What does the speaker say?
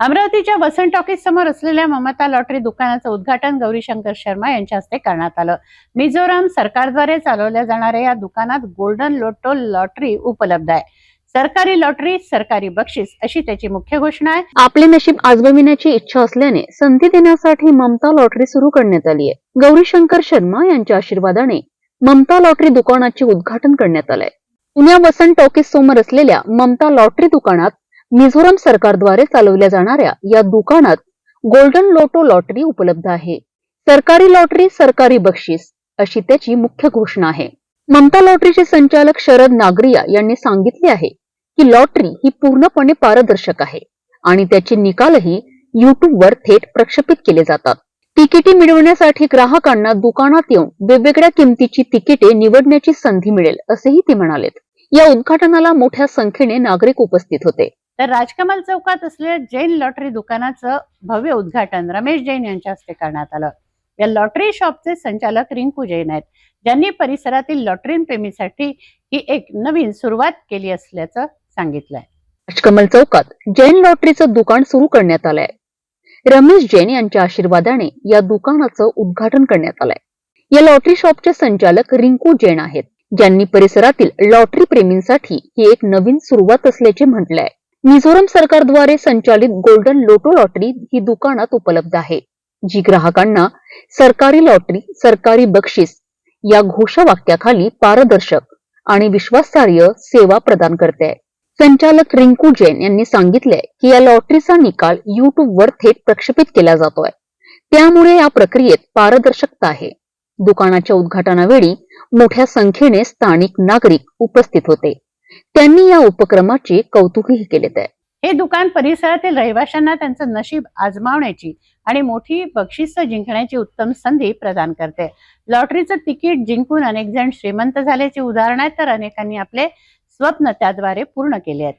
अमरावतीच्या वसंत टॉकीज समोर असलेल्या ममता लॉटरी दुकानाचं उद्घाटन गौरीशंकर शर्मा यांच्या हस्ते करण्यात आलं. मिझोराम सरकारद्वारे चालवल्या जाणाऱ्या या दुकानात गोल्डन लोटो लॉटरी उपलब्ध आहे. सरकारी लॉटरी सरकारी बक्षीस अशी त्याची मुख्य घोषणा आहे. आपले नशीब आजमाविण्याची इच्छा असल्याने संधी देण्यासाठी ममता लॉटरी सुरू करण्यात आली आहे. गौरीशंकर शर्मा यांच्या आशीर्वादाने ममता लॉटरी दुकानाचे उद्घाटन करण्यात आलंय. पुण्या वसंत टॉकीज समोर असलेल्या ममता लॉटरी दुकानात मिझोरम सरकारद्वारे चालवल्या जाणाऱ्या या दुकानात गोल्डन लोटो लॉटरी उपलब्ध आहे. सरकारी लॉटरी सरकारी बक्षीस अशी त्याची मुख्य घोषणा आहे. ममता लॉटरीचे संचालक शरद नागरिया यांनी सांगितले आहे की लॉटरी ही पूर्णपणे पारदर्शक आहे आणि त्याचे निकालही युट्यूबवर थेट प्रक्षेपित केले जातात. तिकिटे मिळवण्यासाठी ग्राहकांना दुकानात येऊन वेगवेगळ्या किमतीची तिकिटे निवडण्याची संधी मिळेल असेही ते म्हणालेत. या उद्घाटनाला मोठ्या संख्येने नागरिक उपस्थित होते. तर राजकमल चौकात असलेल्या जैन लॉटरी दुकानाचं भव्य उद्घाटन. रमेश जैन यांच्या हस्ते करण्यात आलं. या लॉटरी शॉपचे संचालक रिंकू जैन आहेत. ज्यांनी परिसरातील लॉटरी प्रेमीसाठी ही एक नवीन सुरुवात केली असल्याचं सांगितलंय. राजकमल चौकात जैन लॉटरीचं दुकान सुरू करण्यात आलंय. रमेश जैन यांच्या आशीर्वादाने या दुकानाचं उद्घाटन करण्यात आलंय. या लॉटरी शॉपचे संचालक रिंकू जैन आहेत. ज्यांनी परिसरातील लॉटरी प्रेमींसाठी ही एक नवीन सुरुवात असल्याचे म्हटलंय. मिझोरम सरकारद्वारे संचालित गोल्डन लोटो लॉटरी ही दुकानात उपलब्ध आहे जी ग्राहकांना सरकारी लॉटरी सरकारी बक्षीस या घोषवाक्याखाली पारदर्शक आणि विश्वासार्ह सेवा प्रदान करते. आहे संचालक रिंकू जैन यांनी सांगितलंय की या लॉटरीचा निकाल युट्यूबवर थेट प्रक्षेपित केला जातोय. त्यामुळे या प्रक्रियेत पारदर्शकता आहे. दुकानाच्या उद्घाटनावेळी मोठ्या संख्येने स्थानिक नागरिक उपस्थित होते. त्यांनी या उपक्रमाचे कौतुकही केले आहे हे दुकान परिसरातील रहिवाशांना त्यांचं नशीब आजमावण्याची आणि मोठी बक्षीस जिंकण्याची उत्तम संधी प्रदान करते. लॉटरीचं तिकीट जिंकून अनेक जण श्रीमंत झाल्याची उदाहरण आहेत तर अनेकांनी आपले स्वप्न त्याद्वारे पूर्ण केले आहेत.